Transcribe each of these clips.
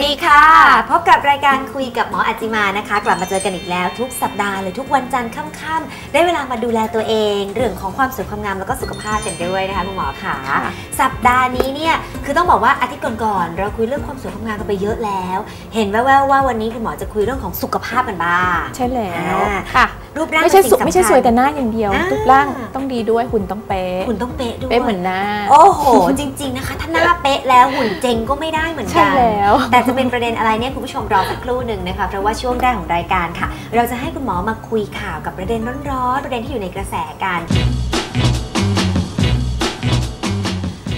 วัสดีค่ะ พบกับรายการคุยกับหมออัจจิมานะคะ กลับมาเจอกันอีกแล้ว ทุกสัปดาห์เลยทุกวันจันทร์ค่ำๆได้เวลามาดูแลตัวเอง เรื่องของความสวยความงามแล้วก็สุขภาพกันด้วยนะคะคุณหมอค่ะค่ะ สัปดาห์นี้เนี่ยคือต้องบอกว่าอาทิตย์ก่อนๆเราคุยเรื่องความสวยความงามกันไปเยอะแล้ว เห็นแว่วๆว่าวันนี้คุณหมอจะคุยเรื่องของสุขภาพกันบ้างใช่แล้วอ่าค่ะรูปร่างไม่ใช่เป็นสุสิ่งไม่ใช่สำคัญสวยแต่หน้าอย่างเดียวอ่ารูปร่างต้องดีด้วยหุ่นต้องเป๊ะหุ่นต้องเป๊ะด้วยเป๊ะเหมือนหน้า โอ้โห จริง ๆ นะคะ ถ้าหน้าเป๊ะแล้วหุ่นเจงก็ไม่ได้เหมือนใช่กันแล้ว แต่จะเป็นประเด็นอะไรเนี่ยคุณผู้ชมรอสักครู่หนึ่งนะคะเพราะว่าช่วงแรกของรายการค่ะ เราจะให้คุณหมอมาคุยข่าวกับประเด็นร้อนๆประเด็นที่อยู่ในกระแสกัน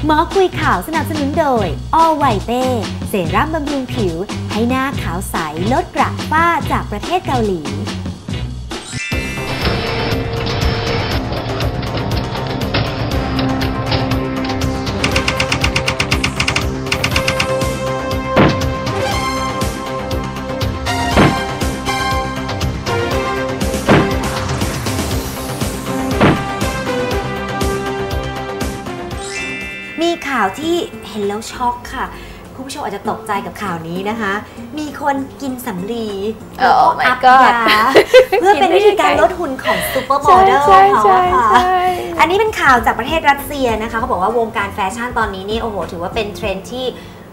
หมอคุยข่าวสนับสนุนโดย All White เป้เซรั่มบำรุงผิว ให้หน้าขาวใสลดกระฝ้าจากประเทศเกาหลีาวที่เห็นแล้วช็อกค่ะคุณผู้ชมอาจจะตกใจกับข่าวนี้นะคะ มีคนกินสำลี Oh แล้วก็ my อัพ God ยาเพื่อเป็นวิธีการลดหุ่นของซูเปอร์โมใช่เดลใช่เขาใช่อะค่ะใช่อันนี้เป็นข่าวจากประเทศรัสเซียนะคะ เขาบอกว่าวงการแฟชั่นตอนนี้นี่โอ้โห ถือว่าเป็นเทรนด์ที่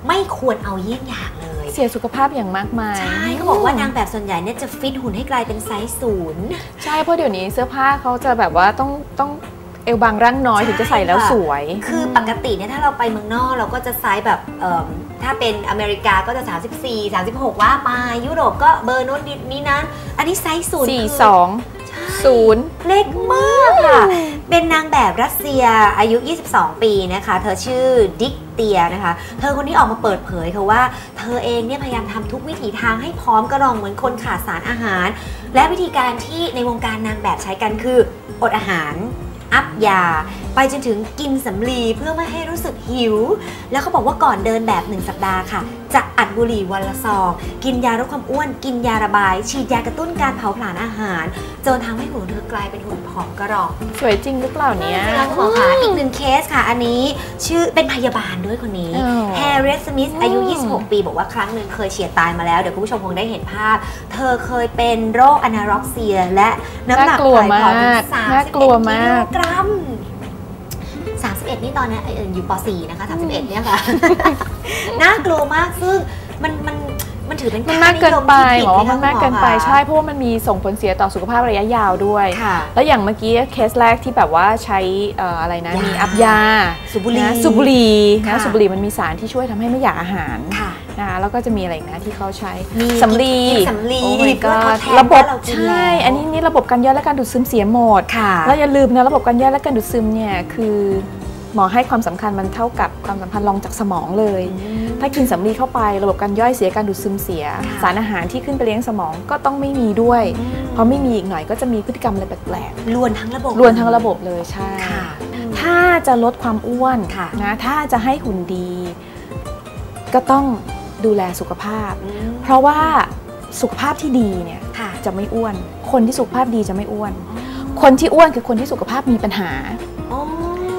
ไม่ควรเอาเยี่ยงอย่างเลย เสียสุขภาพอย่างมากมาย ใช่เขาบอกว่านางแบบส่วนใหญ่เนี่ยจะฟิตหุ่นให้กลายเป็นไซส์ศูนย์ ใช่เพราะเดี๋ยวนี้เสื้อผ้าเขาจะแบบว่าต้องต้องเอวบางร่างน้อยใช่ถึงจะใส่แล้วค่ะสวย คือปกติเนี่ยถ้าเราไปเมืองนอกเราก็จะไซส์แบบเอิ่มถ้าเป็นอเมริกาก็จะ 34 36 ว่าไปยุโรปก็เบอร์โน้นนี้นั้น อันนี้ไซส์ศูนย์สี่คือสองใช่ศูนย์เล็กมากค่ะ เป็นนางแบบรัสเซียอายุ 22 ปีนะคะ เธอชื่อดิกเตียนะคะ เธอคนนี้ออกมาเปิดเผยค่ะว่า เธอเองเนี่ยพยายามทำทุกวิถีทางให้พร้อมกระรองเหมือนคนขาดสารอาหาร และวิธีการที่ในวงการนางแบบใช้กันคืออดอาหาร อัพยา ไปจนถึงกินสำลีเพื่อไม่ให้รู้สึกหิว แล้วเขาบอกว่าก่อนเดินแบบหนึ่งสัปดาห์ค่ะ จะอัดบุหรี่วันละซองกินยาลดความอ้วน กินยาระบาย ฉีดยากระตุ้นการเผาผลาญอาหาร จนทำให้หุ่นเธอกลายเป็นหุ่นผอมกระรอกสวยจริงหรือเปล่าเนี่ยค่ะคุณหมอคะอีกหนึ่งเคสค่ะ อันนี้ชื่อเป็นพยาบาลด้วยคนนี้อ๋อแฮร์ริสสมิธอายุอืม26 ปี บอกว่าครั้งหนึ่งเคยเฉียดตายมาแล้ว เดี๋ยวคุณผู้ชมคงได้เห็นภาพ เธอเคยเป็นโรคอนาร็อกเซีย และน้ำหนักน่ากลัวปล่อยผอมถึงมาก31น่ากลัวมากกิโลกรัม 31 นี่ตอนนี้เอ่ออยู่ป .4 นะคะ31เนี่ยค่ะ น่ากลัวมากซึ่งมันมันมันถือเป็นมันค่มากเกินไปยหมอว่าที่ผิดมันมากเกินไปหคะใช่เพราะว่ามันมีส่งผลเสียต่อสุขภาพระยะยาวด้วยค่ะแล้วอย่างเมื่อกี้เคสแรกที่แบบว่าใช้เอ่ออะไรนะยามีมีอัพยาสูบบุหรี่นะสูบบุหรี่ค่ะนะสูบบุหรี่มันมีสารที่ช่วยทำให้ไม่อยากอาหารค่ะนะคะแล้วก็จะมีอะไรอีกนะที่เขาใช้มีสำลีกินสำลีโอ้ my เพื่อทด god แทนระบบว่าเรากินใช่แล้วอันนี้นี่ระบบการย่อยและการดูดซึมเสียหมดค่ะแล้วอย่าลืมนะระบบการย่อยและการดูดซึมเนี่ยคือ หมอให้ความสำคัญมันเท่ากับความสัมพันธ์รองจากสมองเลย ถ้ากินสำลีเข้าไประบบการย่อยเสียการดูดซึมเสียค่ะสารอาหารที่ขึ้นไปเลี้ยงสมองก็ต้องไม่มีด้วยอืมเพราะไม่มีอีกหน่อยก็จะมีพฤติกรรมอะไรแปลกลวนทั้งระบบๆรวนทั้งระบบเลยใช่ค่ะถ้าจะลดความอ้วนค่ะนะถ้าจะให้หุ่นดี ก็ต้องดูแลสุขภาพอืมเพราะว่าสุขภาพที่ดีเนี่ยค่ะจะไม่อ้วน คนที่สุขภาพดีจะไม่อ้วน คนที่อ้วนคือคนที่สุขภาพมีปัญหาอ๋อ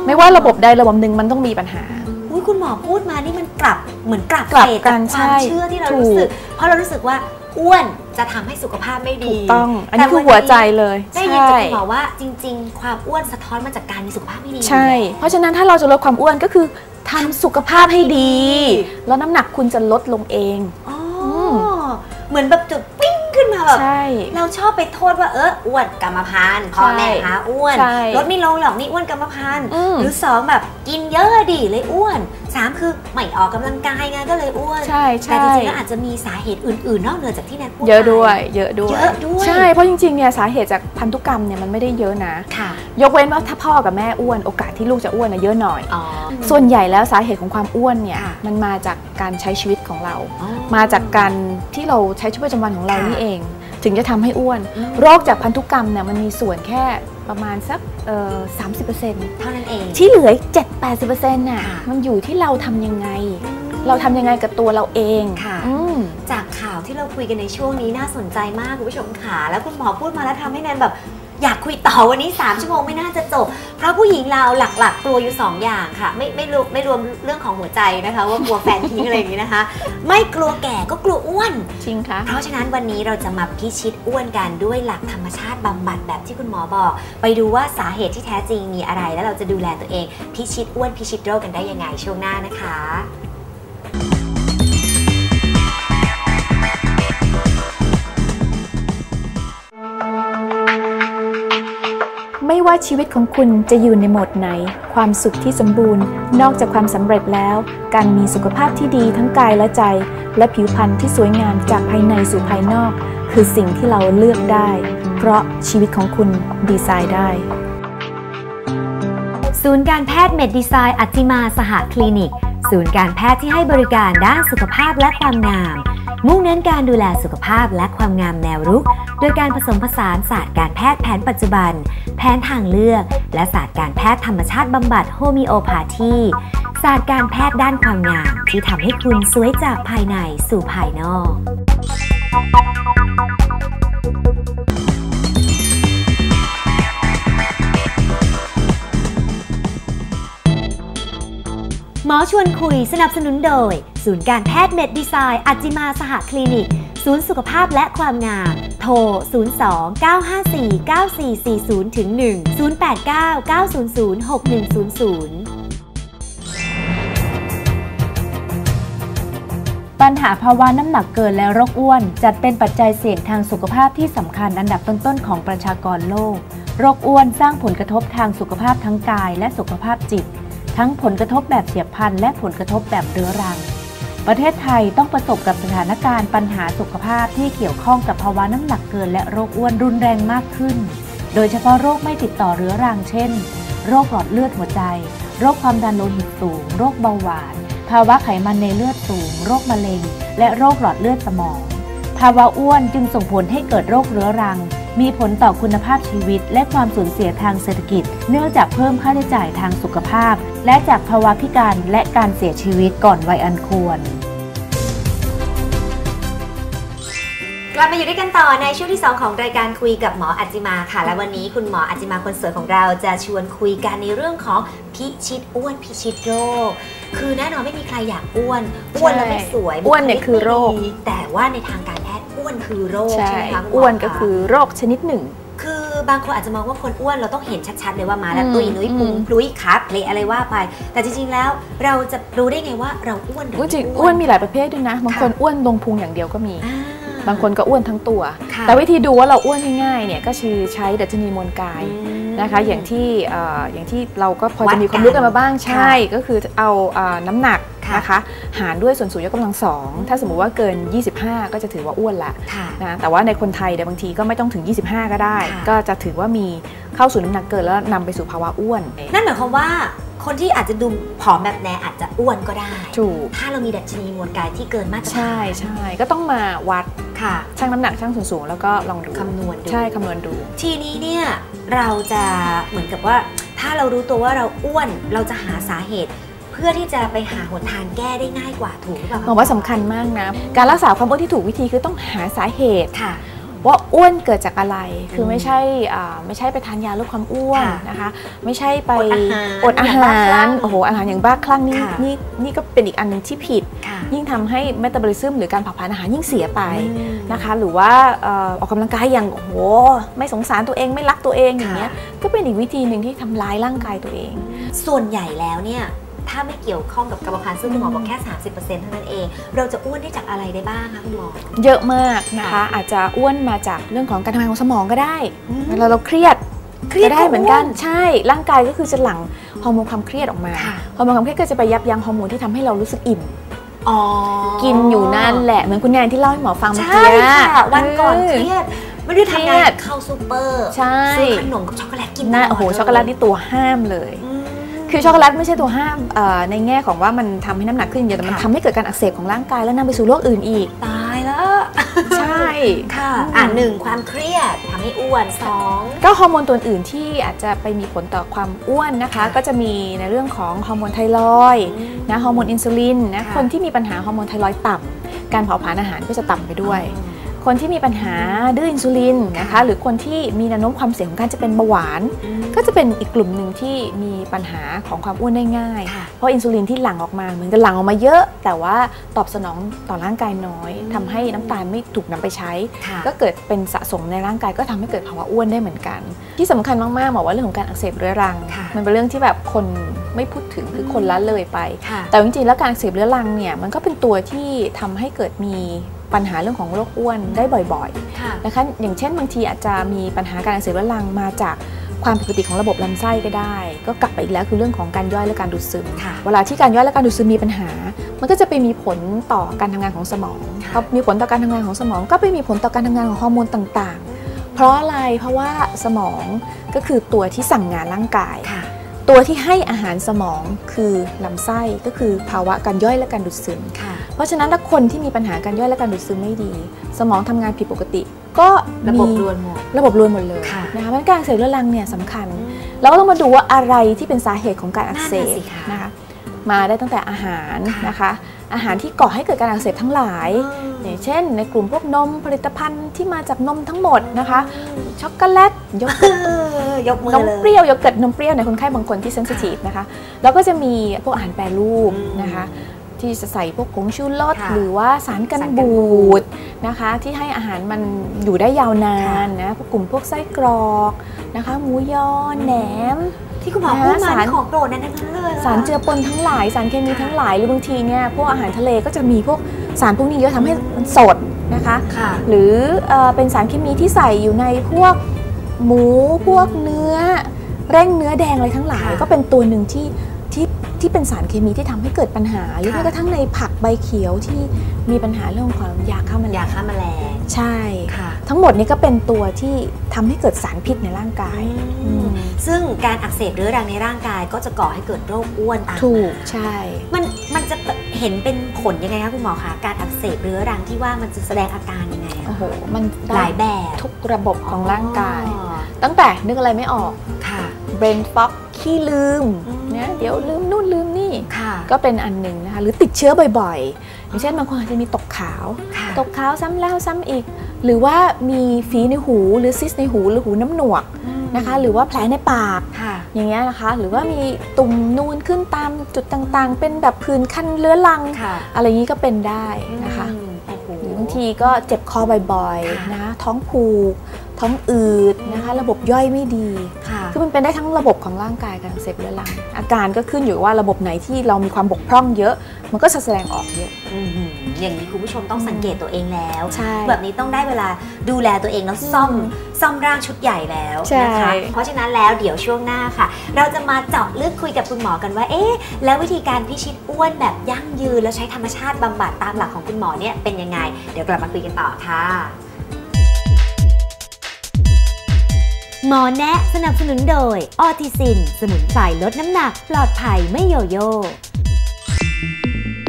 ไม่ว่าระบบใดระบบหนึ่งมันต้องมีปัญหา อุ๊ยคุณหมอพูดมานี่มันกลับเหมือนกลับกลับเศษกันจากความใช่เชื่อที่เราถูกรู้สึก เพราะเรารู้สึกว่าอ้วนจะทำให้สุขภาพไม่ดีถูกต้องอันนี้แต่คือหัวใจเลยได้ยินจากคุณหมอว่าจริง ๆ ความอ้วนสะท้อนมาจากการมีสุขภาพไม่ดี ใช่ เพราะฉะนั้นถ้าเราจะลดความอ้วนก็คือทำสุขภาพให้ดี แล้วน้ำหนักคุณจะลดลงเอง อ๋ออมเหมือนแบบจุดปิ้ง ขึ้นมาแบบใช่เราชอบไปโทษว่าเอออ้วนกรรมพันธุ์พ่อแม่หาอ้วนใช่ลดไม่ลงหรอกนี่อ้วนกรรมพันธุ์อืมหรือสองแบบกินเยอะดิเลยอ้วนสามคือไม่ออกกำลังกายไงก็เลยอ้วนใช่แต่ใช่จริงๆแล้วอาจจะมีสาเหตุอื่นๆ นอกเหนือจากที่แนทพูดเยอะไปด้วย เยอะด้วยเยอะด้วยใช่เพราะจริงๆเนี่ยสาเหตุจากพันธุกรรมเนี่ยมันไม่ได้เยอะนะค่ะยกเว้นว่าถ้าพ่อกับแม่อ้วนโอกาสที่ลูกจะอ้วนนะเยอะหน่อยอ๋อส่วนใหญ่แล้วสาเหตุของความอ้วนเนี่ยค่ะมันมาจากการใช้ชีวิตของเราอ๋อมาจากการที่เราใช้ชีวิตประจำวันของเราค่ะนี่เอง ถึงจะทำให้อ้วนอืมโรคจากพันธุกรรมเนี่ยมันมีส่วนแค่ ประมาณสักเอ่อสามสิบเปอร์เซ็นต์เท่านั้นเอง ที่เหลือเจ็ดแปดสิบเปอร์เซ็นต์น่ะค่ะมันอยู่ที่เราทำยังไง เราทำยังไงกับตัวเราเองค่ะอืมจากข่าวที่เราคุยกันในช่วงนี้น่าสนใจมากคุณผู้ชมค่ะแล้วคุณหมอพูดมาแล้วทำให้แนนแบบ อยากคุยต่อวันนี้ 3 ชั่วโมงไม่น่าจะจบ เพราะผู้หญิงเราหลักๆกลัวอยู่ 2 อย่างค่ะ ไม่ไม่รวมไม่รวมเรื่องของหัวใจนะคะ ว่ากลัวแฟนทิ้งอะไรอย่างนี้นะคะ ไม่กลัวแก่ก็กลัวอ้วนจริงคะเพราะฉะนั้นวันนี้เราจะมาพิชิตอ้วนกันด้วยหลักธรรมชาติบำบัดแบบที่คุณหมอบอก ไปดูว่าสาเหตุที่แท้จริงมีอะไร แล้วเราจะดูแลตัวเอง พิชิตอ้วนพิชิตโรคกันได้ยังไงช่วงหน้านะคะ ว่าชีวิตของคุณจะอยู่ในโหมดไหน ความสุขที่สมบูรณ์ นอกจากความสำเร็จแล้ว การมีสุขภาพที่ดีทั้งกายและใจ และผิวพรรณที่สวยงามจากภายในสู่ภายนอก คือสิ่งที่เราเลือกได้ เพราะชีวิตของคุณดีไซน์ได้ ศูนย์การแพทย์เมดดีไซน์อัจจิมาสหคลินิก ศูนย์การแพทย์ที่ให้บริการด้านสุขภาพและความงาม มุ่งเน้นการดูแลสุขภาพและความงามแนวรุก โดยการผสมผสานศาสตร์การแพทย์แผนปัจจุบัน แผนทางเลือก และศาสตร์การแพทย์ธรรมชาติบำบัดโฮมิโอพาธีศาสตร์การแพทย์ด้านความงาม ที่ทำให้คุณสวยจากภายในสู่ภายนอก หมอชวนคุยสนับสนุนโดย ศูนย์การแพทย์เมดดีไซน์ อัจจิมาสหคลินิก ศูนย์สุขภาพและความงาม โทร 02 954 9440ถึง1 089 900 6100ปัญหาภาวะน้ำหนักเกินและโรคอ้วน จัดเป็นปัจจัยเสี่ยงทางสุขภาพที่สำคัญอันดับต้นๆของประชากรโลก โรคอ้วนสร้างผลกระทบทางสุขภาพทั้งกายและสุขภาพจิต ทั้งผลกระทบแบบเฉียบพลันและผลกระทบแบบเรื้อรัง ประเทศไทยต้องประสบกับสถานการณ์ปัญหาสุขภาพที่เกี่ยวข้องกับภาวะน้ำหนักเกินและโรคอ้วนรุนแรงมากขึ้น โดยเฉพาะโรคไม่ติดต่อเรื้อรังเช่น โรคหลอดเลือดหัวใจ โรคความดันโลหิตสูง โรคเบาหวาน ภาวะไขมันในเลือดสูง โรคมะเร็ง และโรคหลอดเลือดสมอง ภาวะอ้วนจึงส่งผลให้เกิดโรคเรื้อรัง มีผลต่อคุณภาพชีวิต และความสูญเสียทางเศรษฐกิจ เนื่องจากเพิ่มค่าใช้จ่ายทางสุขภาพ และจากภาวะพิการและการเสียชีวิตก่อนวัยอันควร ลับมาอยู่ด้วยกันต่อในช่วงที่ 2 ของรายการคุยกับหมออัจจิมาค่ะ และวันนี้คุณหมออัจจิมาคนสวยของเราจะชวนคุยกันในเรื่องของพิชิตอ้วนพิชิตโรค คือแน่นอนไม่มีใครอยากอ้วน อ้วนแล้วไม่สวยอ้วนเนี่ยคือโรคบุลิกไม่ดีแต่ว่าในทางการแพทย์อ้วนคือโรคใช่ใช่ไหมคะคุณหมอ้วนก็ะคือโรคชนิดหนึ่ง คือบางคนอาจจะมองว่าคนอ้วนเราต้องเห็นชัดๆเลยว่ามาแล้วอืมตุยนุ้ยพุงอืมพลุยขาเพลอะไรว่าไป แต่จริงๆแล้วเราจะรู้ได้ไงว่าเราอ้วนหรืออุ๊ยจริงไม่อ้วนมีหลายประเภทด้วยนะบางคนค่ะอ้วนลงพุงอย่างเดียวก็มีอ่า บางคนก็อ้วนทั้งตัวค่ะแต่วิธีดูว่าเราอ้วนง่ายๆเนี่ยก็คือใช้ดัชนีมวลกายอืมนะคะอย่างที่เอ่ออย่างที่เราก็พอวัดจะมีความรู้กันมาบ้างกันใช่ ก็คือเอาเอ่อน้ำหนักค่ะนะคะหารด้วยส่วนสูงยกกำลังสองถ้าสมมุติว่าเกิน 25 ก็จะถือว่าอ้วนละค่ะนะแต่ว่าในคนไทยเนี่ยบางทีก็ไม่ต้องถึง 25 ก็ได้ค่ะก็จะถือว่ามีเข้าสู่น้ำหนักเกินแล้วนำไปสู่ภาวะอ้วน นั่นหมายความว่า คนที่อาจจะดูผอมแบบแนอาจจะอ้วนก็ได้ ถูก ถ้าเรามีดัชนีมวลกายที่เกินมาตรฐาน ใช่ใช่ก็ต้องมาวัดค่ะ ชั่งน้ำหนักชั่งส่วนสูงแล้วก็ลองดูคำนวณดู ใช่คำนวณดู ทีนี้เนี่ยเราจะเหมือนกับว่า ถ้าเรารู้ตัวว่าเราอ้วนเราจะหาสาเหตุเพื่อที่จะไปหาหนทางแก้ได้ง่ายกว่าถูกหรือเปล่าผมว่าสำคัญมากนะ การรักษาความอ้วนที่ถูกวิธีคือต้องหาสาเหตุค่ะ ว่าอ้วนเกิดจากอะไร คือมไม่ใช่อ่าไม่ใช่ไปทานยาลดความอ้วนค่ะนะคะ ไม่ใช่ไปอดอาหารอดอาอย่างบ้าคลั่หางรโอ้โหอาหารอย่างบ้าคลั่งนี่ค่ะนี่นี่ก็เป็นอีกอันหนึงที่ผิดค่ะยิ่งทำให้เมตาบอลิซึมหรือการเผาผลาญอาหารยิ่งเสียไปอืมนะคะ หรือว่าเอ่อออกกำลังกายอย่างโอ้โหไม่สงสารตัวเองไม่รักตัวเองอย่างเงี้ยก็เป็นอีกวิธีหนึ่งที่ทำร้ายร่างกายตัวเอง ส่วนใหญ่แล้วเนี่ย ถ้าไม่เกี่ยวข้องกับกรรมพันธุ์ซึ่งคุณหมอบอกแค่ 30%เท่านั้นเอง เราจะอ้วนได้จากอะไรได้บ้างคะคุณหมอ เยอะมากนะคะค่ะอาจจะอ้วนมาจากเรื่องของการทำงานของสมองก็ได้อืมเวลาเราเครียดเครียดก็ได้เหมือนกันก็อ้วนใช่ร่างกายก็คือจะหลั่งฮอร์โมนความเครียดออกมาค่ะฮอร์โมนความเครียดก็จะไปยับยั้งฮอร์โมนที่ทำให้เรารู้สึกอิ่มอ๋อกินอยู่นั่นแหละเหมือนคุณแนนที่เล่าให้หมอฟังเมื่อใช่กี้ค่ะวันก่อนเเครียดไม่ได้ทำเครีงายดนเข้าซูเปอร์ใช่ซื้อขนมกับช็อกโกแลตกินน่าตลดโอ้โหเลยช็อกโกแลตนี่ตัวห้ามเลยอืม คือช็อกโกแลตไม่ใช่ตัวห้ามเอ่อในแง่ของว่ามันทำให้น้ำหนักขึ้นอย่างเดียวแต่มันค่ะทำให้เกิดการอักเสบของร่างกายแล้วนำไปสู่โรคอื่นอีก ตายแล้วใช่ค่ะอืมอ่าหนึ่งความเครียดทำให้อ้วนสองก็ฮอร์โมนตัวอื่นที่อาจจะไปมีผลต่อความอ้วนนะคะค่ะก็จะมีในเรื่องของฮอร์โมนไทรอยด์นะฮอร์โมนอินซูลินนะค่ะคนที่มีปัญหาฮอร์โมนไทรอยด์ต่ำการเผาผลาญอาหารก็จะต่ำไปด้วย คนที่มีปัญหาดื้ออินซูลินนะคะหรือคนที่มีแนวโน้มความเสี่ยงของการจะเป็นเบาหวาน ก็จะเป็นอีกกลุ่มหนึ่งที่มีปัญหาของความอ้วนได้ง่ายค่ะเพราะอินซูลินที่หลั่งออกมาเหมือนกับหลั่งออกมาเยอะ แต่ว่าตอบสนองต่อร่างกายน้อยทำให้น้ำตาลไม่ถูกนำไปใช้ค่ะก็เกิดเป็นสะสมในร่างกายก็ทำให้เกิดภาวะอ้วนได้เหมือนกัน ที่สำคัญมากๆบอกว่าเรื่องของการอักเสบเรื้อรังค่ะมันเป็นเรื่องที่แบบคนไม่พูดถึงคือคนละเลยไปค่ะแต่จริงๆแล้วการอักเสบเรื้อรังเนี่ยมันก็เป็นตัวที่ทำให้เกิดมี ปัญหาเรื่องของโรคอ้วนได้บ่อยค่ะๆนะคะอย่างเช่นบางทีอาจจะมีปัญหาการอักเสบเรื้อรังมาจากความผิดปกติของระบบลำไส้ก็ได้ ก็กลับไปอีกแล้วคือเรื่องของการย่อยและการดูดซึมค่ะเวลาที่การย่อยและการดูดซึมมีปัญหา มันก็จะไปมีผลต่อการทำงานของสมองค่ะพอมีผลต่อการทำงานของสมอง ก็ไปมีผลต่อการทำงานของฮอร์โมนต่างๆ เพราะอะไรเพราะว่าสมองก็คือตัวที่สั่งงานร่างกายค่ะตัวที่ให้อาหารสมองคือลำไส้ก็คือภาวะการย่อยและการดูดซึมค่ะเพ ราะฉะนั้นถ้าคนที่มีปัญหาการย่อยและการดูดซึมไม่ดี สมองทำงานผิดปกติ ก็ระบบมีรวนหมดระบบรวนหมดเลยค่ะนะคะเพราะฉะนั้นการอักเสบเรื้อรังเนี่ยสำคัญ เราก็ต้องมาดูว่าอะไรที่เป็นสาเหตุของการอักเสนั่บนน่ะสิคะนะคะมาได้ตั้งแต่อาหารค่ะนะคะ อาหารที่ก่อให้เกิดการอักเสบทั้งหลายอืมอย่างเช่น ในกลุ่มพวกนมผลิตภัณฑ์ที่มาจากนมทั้งหมดนะคะ ช็อกโกแลตโยเกิร์ตเออยกมือนมเลยเปรี้ยวโยเกิร์ตนมเปรี้ยวในคนไข้บางคนที่เซนซิทีฟนะคะแล้วก็จะมีพวกอาหารแปรรูปอืมนะคะ ที่จะใส่พวกผงชูรสค่ะหรือว่าสารกันสารกันบูบูดดนะคะ ที่ให้อาหารมันอยู่ได้ยาวนานนะพวกกลุ่มพวกไส้กรอกนะคะ หมูยอแหนมที่คุณหมอนะพูดมาสารนี่ของโปรดนั้นทั้งนั้นเลยอะสารเจือปนทั้งหลาย สารเคมีทั้งหลายหรือบางทีเนี่ยพวกอาหารทะเลก็จะมีพวกสารพวกนี้เยอะทำให้มันสดนะคะค่ะหรือเออเป็นสารเคมีที่ใส่อยู่ในพวกหมูพวกเนื้อ เร่งเนื้อแดงอะไรทั้งหลายค่ะก็เป็นตัวหนึ่งที่ ที่ที่เป็นสารเคมีที่ทำให้เกิดปัญหาหรือค่ะแม้กระทั่งในผักใบเขียวที่มีปัญหาเรื่องของยาฆ่าแมลยางฆ่าแมลงใช่ค่ะทั้งหมดนี้ก็เป็นตัวที่ทำให้เกิดสารพิษในร่างกายอืมอืมซึ่งการอักเสบเรื้อรังในร่างกายก็จะก่อให้เกิดโรคอ้วนตามถูกมาใช่มันมันจะเห็นเป็นผลยังไงคะคุณหมอคะการอักเสบเรื้อรังที่ว่ามันจะแสดงอาการยังไงอะโอ้โหมันหลายแบบทุกระบบของร่างกายอ๋อตั้งแต่นึกอะไรไม่ออกค่ะ brain fog ขี้ลืมอืมเนี่ยเดี๋ยวลืมนู่นลืมนี่ค่ะก็เป็นอันหนึ่งนะคะหรือติดเชื้อบ่อยๆ อย่างเช่นบางคนอาจจะมีตกขาวค่ะตกขาวซ้ำแล้วซ้ำอีก หรือว่ามีฝีในหูหรือซิสในหูหรือหูน้ำหนวกอืมนะคะหรือว่าแผลในปากค่ะอย่างเงี้ยนะคะหรือว่ามีตุ่มนูนขึ้นตามจุดต่างๆ เป็นแบบผื่นคันเลื้อรังค่ะอะไรอย่างนี้ก็เป็นได้นะคะอืมโอ้โหหรือบางทีก็เจ็บคอบ่อยค่ะๆนะคะท้องผูก ท้องอืดนะคะ ระบบย่อยไม่ดีค่ะคือมันเป็นได้ทั้งระบบของร่างกายการอักเสบเรื้อรัง อาการก็ขึ้นอยู่ว่าระบบไหนที่เรามีความบกพร่องเยอะ มันก็จะแสดงออกเยอะอืมอย่างนี้คุณผู้ชมต้องสังเกตตัวเองแล้วใช่แบบนี้ต้องได้เวลาดูแลตัวเองแล้วซ่อมอืมซ่อมร่างชุดใหญ่แล้วใช่นะคะเพราะฉะนั้นแล้วเดี๋ยวช่วงหน้าค่ะ เราจะมาเจาะลึกคุยกับคุณหมอกันว่าเอ๊ะแล้ววิธีการพิชิตอ้วนแบบยั่งยืน แล้วใช้ธรรมชาติบำบัดตามหลักของคุณหมอเนี่ยเป็นยังไง เดี๋ยวกลับมาคุยกันต่อค่ะ หมอแนะสนับสนุนโดย ออทิซิน สมุนไพรลดน้ำหนัก ปลอดภัยไม่โยโย่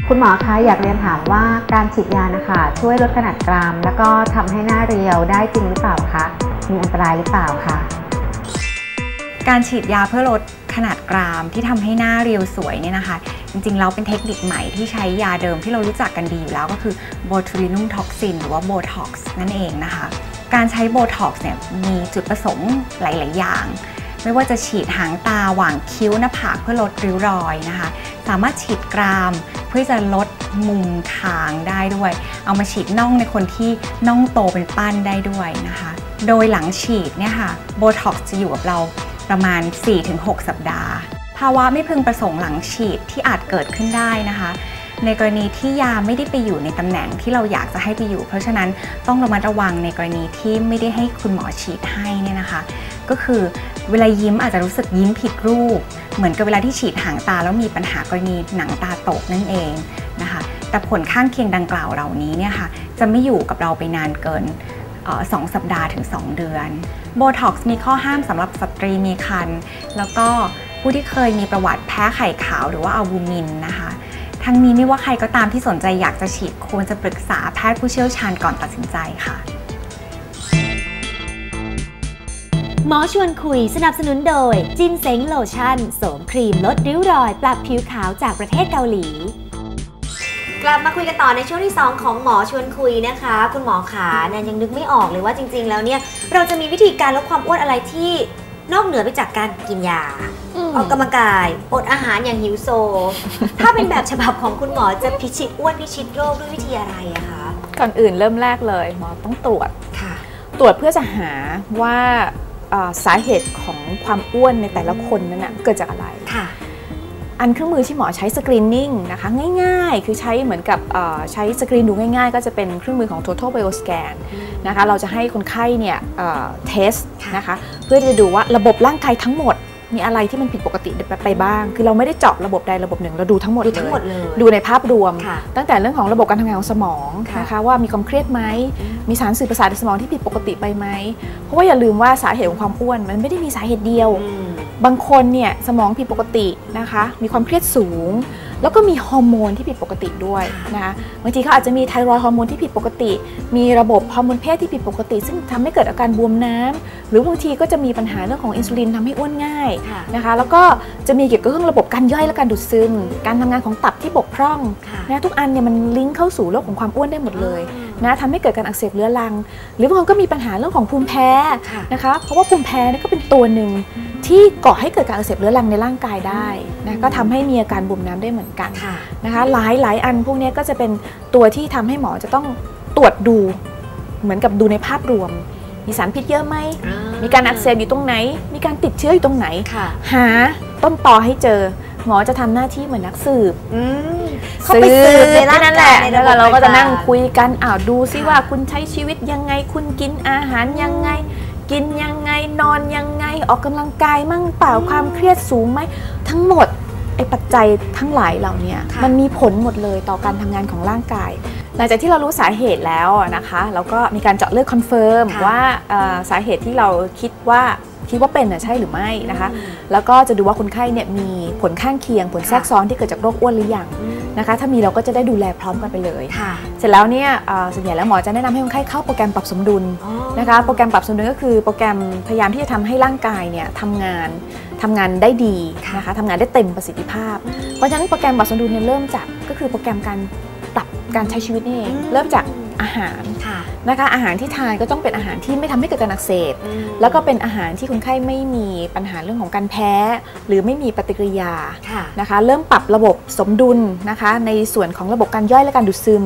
คุณหมอคะอยากเรียนถามว่าการฉีดยานะคะ ช่วยลดขนาดกราม แล้วก็ทำให้หน้าเรียวได้จริงหรือเปล่าคะมีอันตรายหรือเปล่าคะการฉีดยาเพื่อลดขนาดกรามที่ทำให้หน้าเรียวสวยเนี่ยนะคะ จริงๆแล้วเป็นเทคนิคใหม่ที่ใช้ยาเดิมที่เรารู้จักกันดีอยู่แล้วก็คือ botulinum toxin หรือว่า Botox นั่นเองนะคะ การใช้ Botox เนี่ยมีจุดประสงค์หลาย ๆ อย่าง ไม่ว่าจะฉีดหางตาหว่างคิ้วหน้าผากเพื่อลดริ้วรอยนะคะ สามารถฉีดกรามเพื่อจะลดมุมคางได้ด้วย เอามาฉีดน่องในคนที่น่องโตเป็นปั้นได้ด้วยนะคะ โดยหลังฉีดเนี่ยค่ะโบท็อกซ์จะอยู่กับเราประมาณ 4-6 สัปดาห์ ภาวะไม่พึงประสงค์หลังฉีดที่อาจเกิดขึ้นได้นะคะ ในกรณีที่ยาไม่ได้ไปอยู่ในตำแหน่งที่เราอยากจะให้ไปอยู่ เพราะฉะนั้นต้องระมัดระวังในกรณีที่ไม่ได้ให้คุณหมอฉีดให้เนี่ยนะคะ ก็คือเวลายิ้มอาจจะรู้สึกยิ้มผิดรูป เหมือนกับเวลาที่ฉีดหางตาแล้วมีปัญหากรณีหนังตาตกนั่นเองนะคะ แต่ผลข้างเคียงดังกล่าวเหล่านี้เนี่ยค่ะจะไม่อยู่กับเราไปนานเกินออสองสัปดาห์ถึง 2 เดือนโบท็อกซ์มีข้อห้ามสำหรับสตรีมีครรภ์แล้วก็ผู้ที่เคยมีประวัติแพ้ไข่ขาวหรือว่าอัลบูมินนะคะ ทั้งนี้ไม่ว่าใครก็ตามที่สนใจอยากจะฉีดควรจะปรึกษาแพทย์ผู้เชี่ยวชาญก่อนตัดสินใจค่ะ หมอชวนคุยสนับสนุนโดย จินเซ็งโลชั่นสมครีมลดริ้วรอย ปรับผิวขาวจากประเทศเกาหลี กลับมาคุยกันต่อในช่วงที่ 2 ของหมอชวนคุยนะคะ คุณหมอขาแนนยังนึกไม่ออกเลยว่าจริง ๆ แล้วเนี่ยเราจะมีวิธีการลดความอ้วนอะไรที่ นอกเหนือไปจากการกินยา ออกกำลังกายอดอาหารอย่างหิวโซ ถ้าเป็นแบบฉบับของคุณหมอจะพิชิตอ้วนพิชิตโรคด้วยวิธีอะไรอะคะ ก่อนอื่นเริ่มแรกเลยหมอต้องตรวจค่ะ ตรวจเพื่อจะหาว่าเอ่อสาเหตุของความอ้วนในแต่ละคนนั้นนะเกิดจากอะไรค่ะ อันเครื่องมือที่หมอใช้สกรีนนิ่งนะคะง่ายๆ คือใช้เหมือนกับเอ่อใช้สกรีนดูง่ายๆ ก็จะเป็นเครื่องมือของ total bioscan นะคะเราจะให้คนไข้เนี่ยเทสค่ะนะคะเพื่อที่จะดูว่าระบบร่างกายทั้งหมดมีอะไรที่มันผิดปกติไปบ้าง คือเราไม่ได้เจาะระบบใดระบบหนึ่ง เราดูทั้งหมดดูเลทั้งยหมดเลย ดูในภาพรวมค่ะตั้งแต่เรื่องของระบบการทำงานของสมองค่ะนะคะว่ามีความเครียดไหม มีสารสื่อประสาทในสมองที่ผิดปกติไปไหม เพราะว่าอย่าลืมว่าสาเหตุของความอ้วนมันไม่ได้มีสาเหตุเดียวอืม บางคนเนี่ยสมองผิดปกตินะคะ มีความเครียดสูง แล้วก็มีฮอร์โมนที่ผิดปกติด้วยนะคะบางทีเขาอาจจะมีไทรอยด์ฮอร์โมนที่ผิดปกติ มีระบบฮอร์โมนเพศที่ผิดปกติ ซึ่งทำให้เกิดอาการบวมน้ำหรือบางทีก็จะมีปัญหาเรื่องของอินซูลินทำให้อ้วนง่ายค่ะนะคะแล้วก็จะมีเกี่ยวกับเรื่องระบบการย่อยและการดูดซึม การทำงานของตับที่บกพร่องค่ะนะทุกอันเนี่ยมันลิงก์เข้าสู่โรคของความอ้วนได้หมดเลยนะทำให้เกิดการอักเสบเรื้อรัง หรือบางคนก็มีปัญหาเรื่องของภูมิแพ้ค่ะนะคะเพราะว่าภูมิแพ้เนี่ยก็เป็นตัวหนึ่งที่ก่อให้เกิดการอักเสบเรื้อรังในร่างกายได้นะก็ทำให้มีอาการบวมน้ำได้เหมือนกันค่ะนะคะหลายหลายอันพวกเนี้ยก็จะเป็นตัวที่ทำให้หมอจะต้องตรวจดูเหมือนกับดูในภาพรวม มีสารพิษเยอะไหม มีการอักเสบอยู่ตรงไหน มีการติดเชื้ออยู่ตรงไหนค่ะหาต้นตอให้เจอ หมอจะทำหน้าที่เหมือนนักสืบอืมเขาไปสืบในร่างนั่นแหกายละในแล้วระบบเราก็จะต่างๆนั่งคุยกันอ้าวดูซิค่ะว่าคุณใช้ชีวิตยังไง คุณกินอาหารยังไง กินยังไงนอนยังไงออกกำลังกายมั่งเปล่าความเครียดสูงไหมทั้งหมด ไอ้ปัจจัยทั้งหลายเหล่าเนี้ยค่ะมันมีผลหมดเลยต่อการทำงานของร่างกาย หลังจากที่เรารู้สาเหตุแล้วนะคะ เราก็มีการเจาะเลือดคอนเฟิร์มค่ะว่าเอ่อสาเหตุที่เราคิดว่า คิดว่าเป็นน่ะใช่หรือไม่นะคะ แล้วก็จะดูว่าคนไข้เนี่ยมีผลข้างเคียง ผลแทรกซ้อนที่เกิดจากโรคอ้วนหรือยังอืมนะคะ ถ้ามีเราก็จะได้ดูแลพร้อมกันไปเลยค่ะเสร็จแล้วเนี่ยเอ่อส่วนใหญ่แล้วหมอจะแนะนำให้คนไข้เข้าโปรแกรมปรับสมดุลอ๋อนะคะ โปรแกรมปรับสมดุลก็คือโปรแกรมพยายามที่จะทำให้ร่างกายเนี่ยทำงานทำงานได้ดีนะคะทำงานได้เต็มประสิทธิภาพ เพราะฉะนั้นโปรแกรมปรับสมดุลเนี่ยเริ่มจากก็คือโปรแกรมการปรับการใช้ชีวิตนี่เองอืมเริ่มจาก อาหารค่ะนะคะอาหารที่ทานก็ต้องเป็นอาหารที่ไม่ทำให้เกิดการอักเสบอืมแล้วก็เป็นอาหารที่คนไข้ไม่มีปัญหาเรื่องของการแพ้ หรือไม่มีปฏิกิริยาค่ะนะคะ เริ่มปรับระบบสมดุลนะคะ ในส่วนของระบบการย่อยและการดูดซึม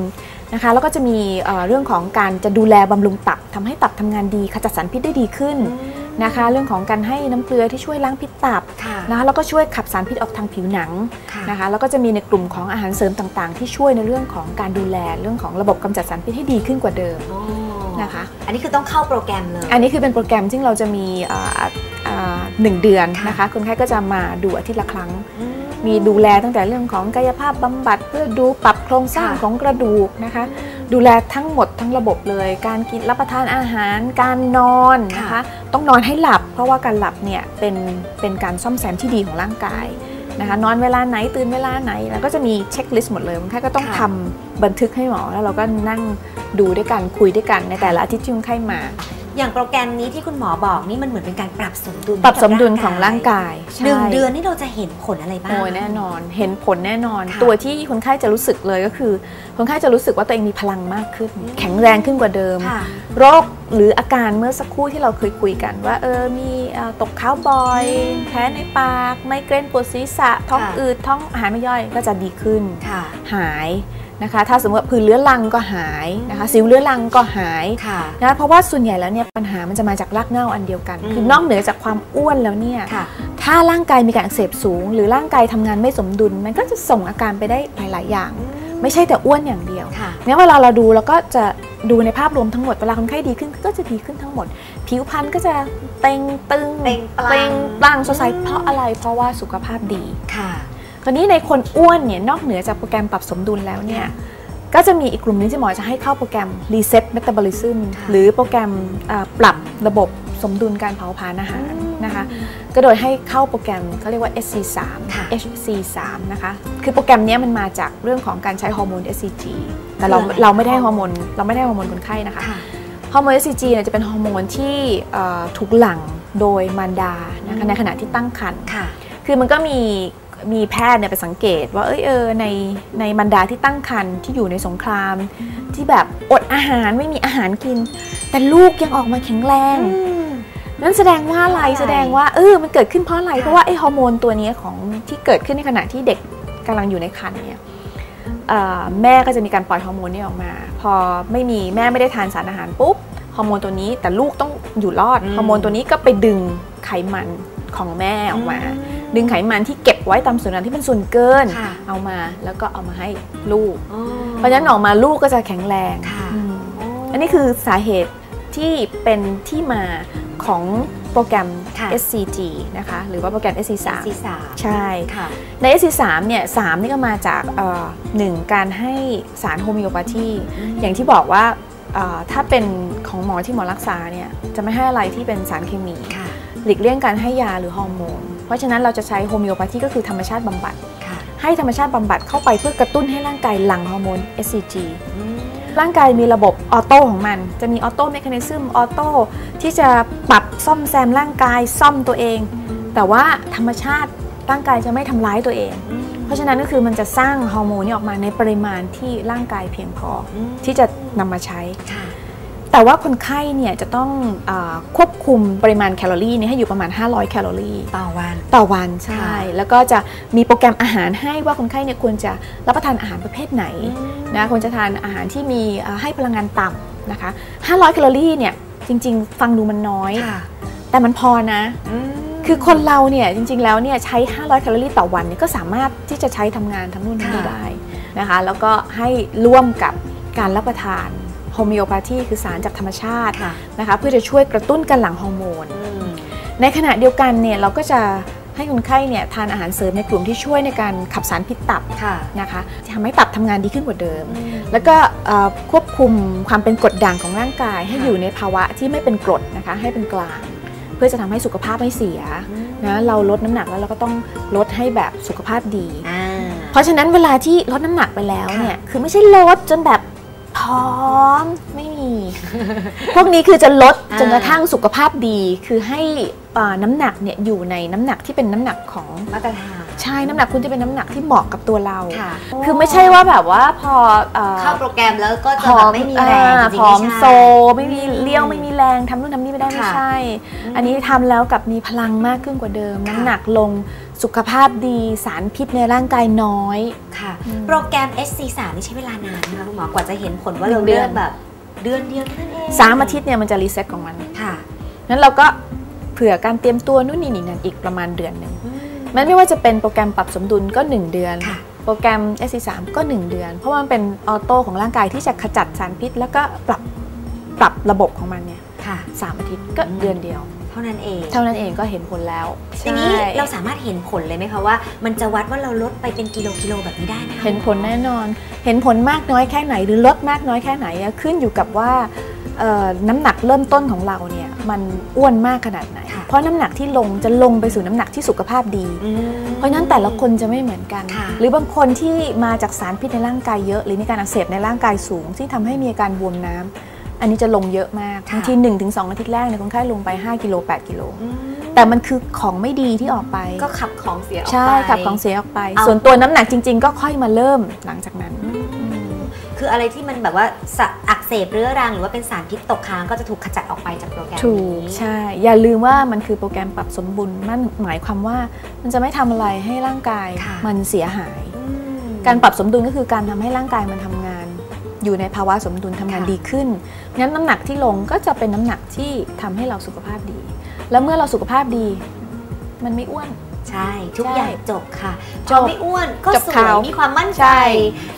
นะคะแล้วก็จะมีเอ่อเรื่องของการจะดูแลบำรุงตับทำให้ตับทำงานดีขจัดสารพิษได้ดีขึ้น นะคะ เรื่องของการให้น้ำเกลือที่ช่วยล้างพิษตับค่ะนะคะแล้วก็ช่วยขับสารพิษออกทางผิวหนังค่ะนะคะแล้วก็จะมีในกลุ่มของอาหารเสริมต่างๆ ที่ช่วยในเรื่องของการดูแลเรื่องของระบบกำจัดสารพิษให้ดีขึ้นกว่าเดิมอ๋อนะคะ อันนี้คือต้องเข้าโปรแกรมเลย อันนี้คือเป็นโปรแกรมที่เราจะมีเอ่อเอ่อหนึ่งเดือนค่ะนะคะคนไข้ก็จะมาดูอาทิตย์ละครั้งอืมีดูแลตั้งแต่เรื่องของกายภาพบำบัดเพื่อดูปรับโครงสร้างค่ะของกระดูกนะคะ ดูแลทั้งหมดทั้งระบบเลย การกินรับประทานอาหาร การนอนนะคะ ต้องนอนให้หลับ เพราะว่าการหลับเนี่ยเป็นเป็นการซ่อมแซมที่ดีของร่างกายนะคะนอนเวลาไหนตื่นเวลาไหน แล้วก็จะมีเช็คลิสต์หมดเลยคนไข้ก็ต้องค่ะทำบันทึกให้หมอ แล้วเราก็นั่งดูด้วยกันคุยด้วยกันในแต่ละอาทิตย์ที่คนไข้มา อย่างโปรแกรมนี้ที่คุณหมอบอกนี่มันเหมือนเป็นการปรับสมดุลปรับสมดุลของร่างกายหนึ่งใช่เดือนนี่เราจะเห็นผลอะไรบ้างโอ้ยแน่นอน เห็นผลแน่นอนค่ะตัวที่คนไข้จะรู้สึกเลยก็คือ คนไข้จะรู้สึกว่าตัวเองมีพลังมากขึ้น แข็งแรงขึ้นกว่าเดิมค่ะโรคหรืออาการเมื่อสักครู่ที่เราเคยคุยกันว่า เออมีเอ่อตกข้าวบ่อยแพ้ในปาก ไมเกรนปวดศีรษะ ท้องค่ะอืดท้องอาหารไม่ย่อยก็จะดีขึ้นค่ะหาย นะคะ ถ้าสมมติว่าผื่นเรื้อรังก็หายนะคะสิวเรื้อรังก็หายค่ะนะเพราะว่าส่วนใหญ่แล้วเนี่ยปัญหามันจะมาจากรากเหง้าอันเดียวกันอืมคือนอกเหนือจากความอ้วนแล้วเนี่ยค่ะถ้าร่างกายมีการอักเสบสูง หรือร่างกายทำงานไม่สมดุล มันก็จะส่งอาการไปได้หลาย ๆ อย่าง ไม่ใช่แต่อ้วนอย่างเดียวค่ะงั้นเวลาเราดูเราก็จะดูในภาพรวมทั้งหมดเวลาคนไข้ดีขึ้นก็จะดีขึ้นทั้งหมด ผิวพรรณก็จะเต่งตึงเปล่งปลั่งเปล่งปลั่งสดใสเพราะอะไรเพราะว่าสุขภาพดีค่ะ คราวนี้ในคนอ้วนเนี่ยนอกเหนือจากโปรแกรมปรับสมดุลแล้วเนี่ยก็จะมีอีกกลุ่มหนึงที่หมอจะให้เข้าโปรแกรม Reset Metabolism ค่ะหรือโปรแกรมอ่าปรับระบบสมดุลการเผาผลาญอาหารนะคะ ก็โดยให้เข้าโปรแกรมเขาเรียกว่า SC3 ค่ะ HC3 นะคะ คือโปรแกรมเนี้ยมันมาจากเรื่องของการใช้ฮอร์โมน SCG แต่เราคืออะไรเราไม่ได้ให้ฮอร์โมนเราไม่ได้ให้ฮอร์โมนคนไข้นะคะค่ะฮอร์โมน SCG เนี่ยจะเป็นฮอร์โมนที่เอ่อถูกหลั่งโดยมารดานะคะในขณะที่ตั้งครรภ์ค่ะคือมันก็มี มีแพทย์เนี่ยไปสังเกต ว่าเอยเออในในบรรดาที่ตั้งครรภ์ที่อยู่ในสงคราม ที่แบบอดอาหารไม่มีอาหารกิน แต่ลูกยังออกมาแข็งแรงนั่นแสดงว่าอะไรเพราะอะไรแสดงว่าเออมันเกิดขึ้นเพราะอะไรค่ะเพราะว่าไอ้ฮอร์โมนตัวเนี้ยของที่เกิดขึ้นในขณะที่เด็กกำลังอยู่ในครรภ์เนี่ยเอ่อแม่ก็จะมีการปล่อยฮอร์โมนนี้ออกมา พอไม่มีแม่ไม่ได้ทานสารอาหารปุ๊บฮอร์โมนตัวนี้แต่ลูกต้องอยู่รอดอืมฮอร์โมนตัวนี้ก็ไปดึงไขมันของแม่ออกมา ดึงไขมันที่เก็บไว้ตามส่วนนั้นที่เป็นส่วนเกิน ค่ะเอามาแล้วก็เอามาให้ลูกอ๋อเพราะฉะนั้นออกมาลูกก็จะแข็งแรงค่ะ อืมอันนี้คือสาเหตุที่เป็นที่มาของโปรแกรม ค่ะ SCG นะคะหรือว่าโปรแกรม SC3 สีสามใช่ ค่ะ ใน SC3 เนี่ย3นี่ก็มาจากเอ่อหนึ่งการให้สารโฮมิโอปาธีอย่างที่บอกว่าเอ่อถ้าเป็นของหมอที่หมอรักษาเนี่ยจะไม่ให้อะไรที่เป็นสารเคมี ค่ะ หลีกเลี่ยงการให้ยาหรือฮอร์โมน เพราะฉะนั้นเราจะใช้โฮมิโอปาธีก็คือธรรมชาติบำบัดค่ะให้ธรรมชาติบำบัดเข้าไปเพื่อกระตุ้นให้ร่างกายหลั่งฮอร์โมน SCG อืมร่างกายมีระบบออโต้ของมัน จะมีออโต้เมคานิซึมออโต้ที่จะปรับซ่อมแซมร่างกายซ่อมตัวเอง แต่ว่าธรรมชาติร่างกายจะไม่ทำร้ายตัวเอง เพราะฉะนั้นก็คือมันจะสร้างฮอร์โมนนี้ออกมาในปริมาณที่ร่างกายเพียงพออืมที่จะนำมาใช้ค่ะ แต่ว่าคนไข้เนี่ยจะต้องอาควบคุมปริมาณแคลอรี่เนี่ยให้อยู่ประมาณ 500 แคลอรี่ต่อวันต่อวันใช่ค่ะแล้วก็จะมีโปรแกรมอาหารให้ว่าคนไข้เนี่ยควรจะรับประทานอาหารประเภทไหนนะควรจะทานอาหารที่มีเอ่อให้พลังงานต่ำนะคะ 500 แคลอรี่เนี่ยจริง ๆ ฟังดูมันน้อยค่ะแต่มันพอนะอืมคือคนเราเนี่ยจริง ๆ แล้วเนี่ยใช้ 500 แคลอรี่ต่อวันเนี่ยก็สามารถที่จะใช้ทำงานทำนู่นทำนี่ค่ะได้นะคะ แล้วก็ให้ร่วมกับการรับประทาน โฮมิโอปาธีคือสารจากธรรมชาติค่ะนะคะเพื่อจะช่วยกระตุ้นการหลั่งฮอร์โมนอืมในขณะเดียวกันเนี่ยเราก็จะให้คนไข้เนี่ยทานอาหารเสริมในกลุ่มที่ช่วยในการขับสารพิษตับค่ะนะคะทำให้ตับทำงานดีขึ้นกว่าเดิมอืมแล้วก็เอ่อควบคุมความเป็นกรดด่างของร่างกาย ให้ค่ะอยู่ในภาวะที่ไม่เป็นกรดนะคะให้เป็นกลาง เพื่อจะทำให้สุขภาพไม่เสียนะเราลดน้ำหนักแล้วเราก็ต้องลดให้แบบสุขภาพดีอ่าเพราะฉะนั้นเวลาที่ลดน้ำหนักไปแล้วเนี่ยคือไม่ใช่ลดจนแบบ ผอมไม่มี พวกนี้คือจะลดอ่าจนกระทั่งสุขภาพดีคือให้ อ่าน้ำหนักเนี่ยอยู่ในน้ำหนักที่เป็นน้ำหนักของมาตรฐานใช่น้ำหนักคุณจะเป็นน้ำหนักที่เหมาะกับตัวเราค่ะคือไม่ใช่ว่าแบบว่าพอเอ่อเข้าโปรแกรมแล้วก็ผจะอแบบมไม่มีแรงจริงผอๆมไม่ใช่โซไม่มีเลี้ยวไม่มีแรงทำนู่นทำนี่ไม่ได้ไม่ค่ะใช่ อันนี้ทำแล้วกับมีพลังมากขึ้นกว่าเดิมค่ะน้ำหนักลงสุขภาพดีสารพิษในร่างกายน้อยค่ะอืมโปรแกรม SC3 นี่ใช้เวลานานไหมคะคุณหมอกว่าจะเห็นผลว่าหนึ่เรางเดืเลืออนกแบบเดือนเดียวเท่านั้นเองสามอาทิตย์เนี่ยมันจะรีเซ็ตของมันค่ะนั้นเราก็ เผื่อการเตรียมตัวนู่นนี่นี่นั่นอีกประมาณเดือนหนึ่งอืมมันไม่ว่าจะเป็นโปรแกรมปรับสมดุลก็ 1 เดือนค่ะโปรแกรม SC3 ก็ 1 เดือน เพราะว่ามันเป็นออโต้ของร่างกายที่จะขจัดสารพิษ แล้วก็ปรับปรับระบบของมันเนี่ยค่ะสามอาทิตย์ก็เดือนเดียว เท่านั้นเอง เท่านั้นเองก็เห็นผลแล้วทีนี้ใช่เราสามารถเห็นผลเลยไหมคะว่า มันจะวัดว่าเราลดไปเป็นกิโลกิโลแบบนี้ได้ไหมคะเห็นผลแน่นอน เห็นผลมากน้อยแค่ไหนหรือลดมากน้อยแค่ไหนอะขึ้นอยู่กับว่าเอ่อ น้ำหนักเริ่มต้นของเราเนี่ยมันอ้วนมากขนาดไหนค่ะเพราะน้ำหนักที่ลงจะลงไปสู่น้ำหนักที่สุขภาพดีอืมเพราะฉะนั้นแต่ละคนจะไม่เหมือนกันค่ะหรือบางคนที่มาจากสารพิษในร่างกายเยอะ หรือมีการอักเสบในร่างกายสูง ที่ทำให้มีอาการบวมน้ำอันนี้จะลงเยอะมากค่ะบางที1-2อาทิตย์แรกเนี่ยคนไข้ลงไป 5กิโล8กิโลอืมแต่มันคือของไม่ดีที่ออกไป ก็ขับของเสียออกไปใช่ขับของเสียออกไปเอาส่วนตัวน้ำหนักจริง ๆ ก็ค่อยมาเริ่มหลังจากนั้น คืออะไรที่มันแบบว่าสะอักเสบเรื้อรังหรือว่าเป็นสารพิษตกค้างก็จะถูกขจัดออกไปจากโปรแกรมถูกนี้ใช่ อย่าลืมว่ามันคือโปรแกรมปรับสมดุลมันหมายความว่ามันจะไม่ทำอะไรให้ร่างกายค่ะมันเสียหายอืมการปรับสมดุลก็คือการทำให้ร่างกายมันทำงาน อยู่ในภาวะสมดุลทำงานค่ะดีขึ้นงั้นน้ำหนักที่ลงก็จะเป็นน้ำหนักที่ทำให้เราสุขภาพดี แล้วเมื่อเราสุขภาพดี มันไม่อ้วน ใช่ ทุกใช่อย่างจบค่ะจพบอไม่อ้วนก็จบสวขายวมีความมั่นใจใช่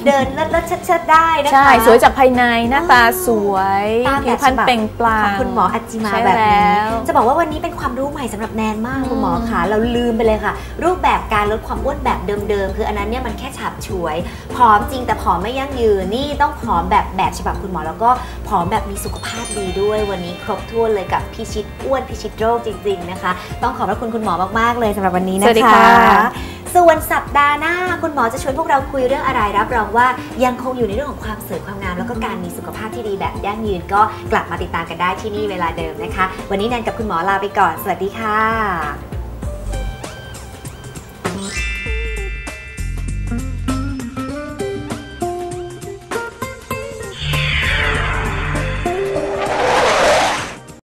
เดินเลิศเลิศเชิดเชิดได้นะคะใช่ สวยจากภายในหน้าตาสวยตามแบบผิวพรรณเปล่งปลั่งของคุณหมออัจจิมาใช่แบบนี้แล้วจะบอกว่าวันนี้เป็นความรู้ใหม่สำหรับแนนมากคุณหมอค่ะ เราลืมไปเลยค่ะ รูปแบบการลดความอ้วนแบบเดิมๆคืออันนั้นเนี่ยมันแค่ฉับฉวยผอมจริงแต่ผอมไม่ยั่งยืนนี่ต้องผอมแบบแบบฉบับคุณหมอแล้วก็ผอมแบบมีสุขภาพดีด้วยวันนี้ครบถ้วนเลยกับพิชิตอ้วนพิชิตโรคจริง ๆนะคะ ต้องขอบพระคุณคุณหมอมากๆเลยสำหรับวันนี้นะคะสวัสดีค่ะส่วนสัปดาห์หน้าคุณหมอจะชวนพวกเราคุยเรื่องอะไรรับรองว่ายังคงอยู่ในเรื่องของความสวยความงามแล้วก็การมีสุขภาพที่ดีแบบยั่งยืนก็กลับมาติดตามกันได้ที่นี่เวลาเดิมนะคะ วันนี้แนนกับคุณหมอลาไปก่อน สวัสดีค่ะ